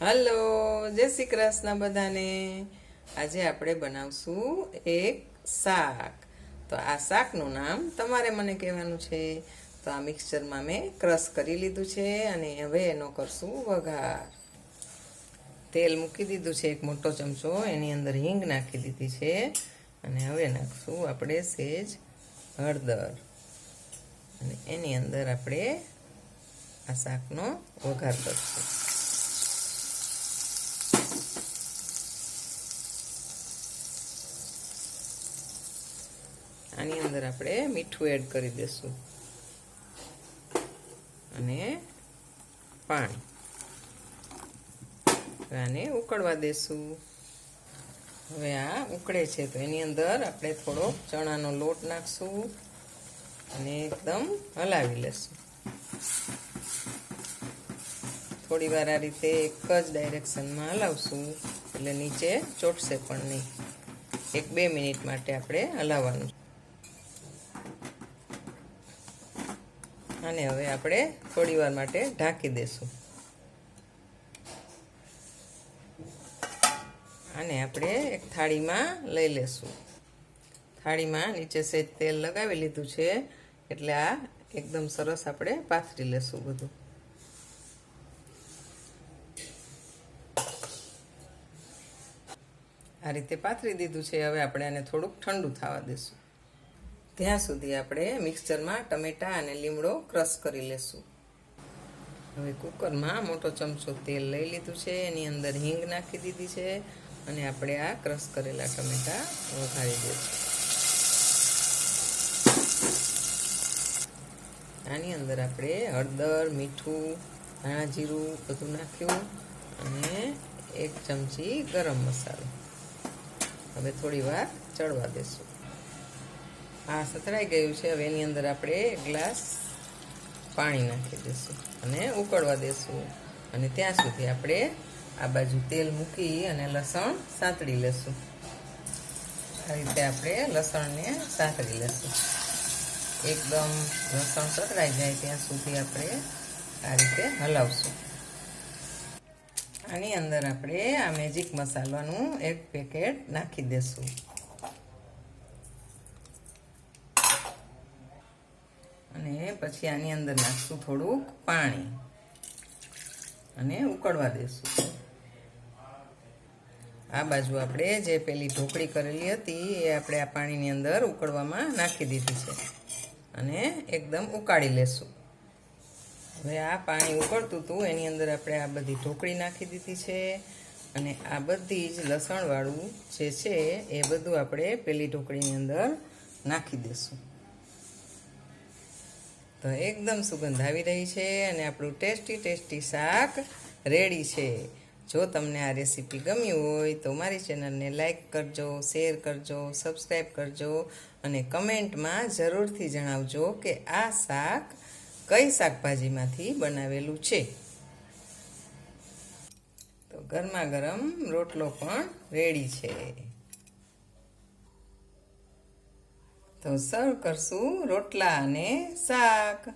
Hello, જય શ્રી કૃષ્ણ બધાને. આજે આપણે બનાવશું એક શાક. તો આ શાકનું નામ તમારે મને કહેવાનું છે. તો આ મિક્સચરમાં મેં ક્રશ કરી લીધું છે અને હવે એનો કરશું વઘાર. તેલ મૂકી દીધું છે, એક મોટો ચમચો. એની અંદર હિંગ નાખી દીધી છે અને હવે નાખશું આપણે સેજ હળદર. અને એની અંદર આપણે આ શાકનો વઘાર કરશું. આની અંદર આપણે મીઠું એડ કરી દઈશું. અને પાણી. આને ઉકળવા દેશું હવે આ ઉકળે છે, તો એની અંદર આપણે થોડો ચણાનો લોટ નાખશું અને એકદમ હલાવી લેશું. થોડી વાર આ રીતે એક જ ડાયરેક્શનમાં હલાવશું, એટલે નીચે ચોટશે પણ નહીં. એક બે મિનિટ માટે આપણે હલાવવાનું અને હવે આપણે થોડી વાર માટે ઢાંકી દઈશું આને આપણે એક થાળીમાં લઈ લેશું. થાળીમાં નીચે સેજ તેલ લગાવી લીધું છે, એટલે આ એકદમ સરસ આપણે પાથરી લેશું બધું. આ રીતે પાથરી દીધું છે, હવે આપણે આને થોડુંક ઠંડુ થવા દઈશું ત્યાં સુધી આપણે મિક્સચરમાં ટમેટા અને લીમડો ક્રશ કરી લેશું. હવે કુકરમાં મોટો ચમચો તેલ લઈ લીધું છે, એની અંદર હિંગ નાખી દીધી છે અને આપણે આ ક્રશ કરેલા ટમેટા વઘારી દઈશું. આની અંદર આપણે હળદર, મીઠું, ધાણા જીરું બધું નાખ્યું અને એક ચમચી ગરમ મસાલો. હવે થોડી વાર ચડવા દેશું. આ સતરાઈ ગયું છે. હવે એની અંદર આપણે ગ્લાસ પાણી નાખી દઈશું અને ઉકળવા દેશું અને ત્યાં સુધી આપણે આ બાજુ તેલ મૂકી અને લસણ સાંતળી લેશું. આ રીતે આપણે લસણને સાંતળી લેશું. એકદમ લસણ સતરાઈ જાય ત્યાં સુધી આપણે આ રીતે હલાવશું. આની અંદર આપણે આ મેજિક મસાલાનું એક પેકેટ નાખી દેશું અને પછી આની અંદર નાખશું થોડુંક પાણી. અને ઉકળવા દેશું. આ બાજુ આપણે જે પેલી ઢોકળી કરેલી હતી, એ આપણે આ પાણીની અંદર ઉકળવામાં નાખી દીધી છે. અને એકદમ ઉકાળી લેશું. હવે આ પાણી ઉકળતું હતું, એની અંદર આપણે આ બધી ઢોકળી નાખી દીધી છે. અને આ બધી જ લસણવાળું જે છે, એ બધું આપણે પેલી ઢોકળીની અંદર નાખી દઈશું તો એકદમ સુગંધ આવી રહી છે અને આપણું ટેસ્ટી ટેસ્ટી શાક રેડી છે. જો તમને આ રેસીપી ગમી હોય તો મારી ચેનલને લાઇક કરજો, શેર કરજો સબસ્ક્રાઈબ કરજો અને કમેન્ટમાં જરૂરથી જણાવજો કે આ શાક કઈ શાકભાજીમાંથી બનાવેલું છે. તો ગરમા ગરમ રોટલો પણ રેડી છે. તો સર્વ કરશું રોટલા અને શાક.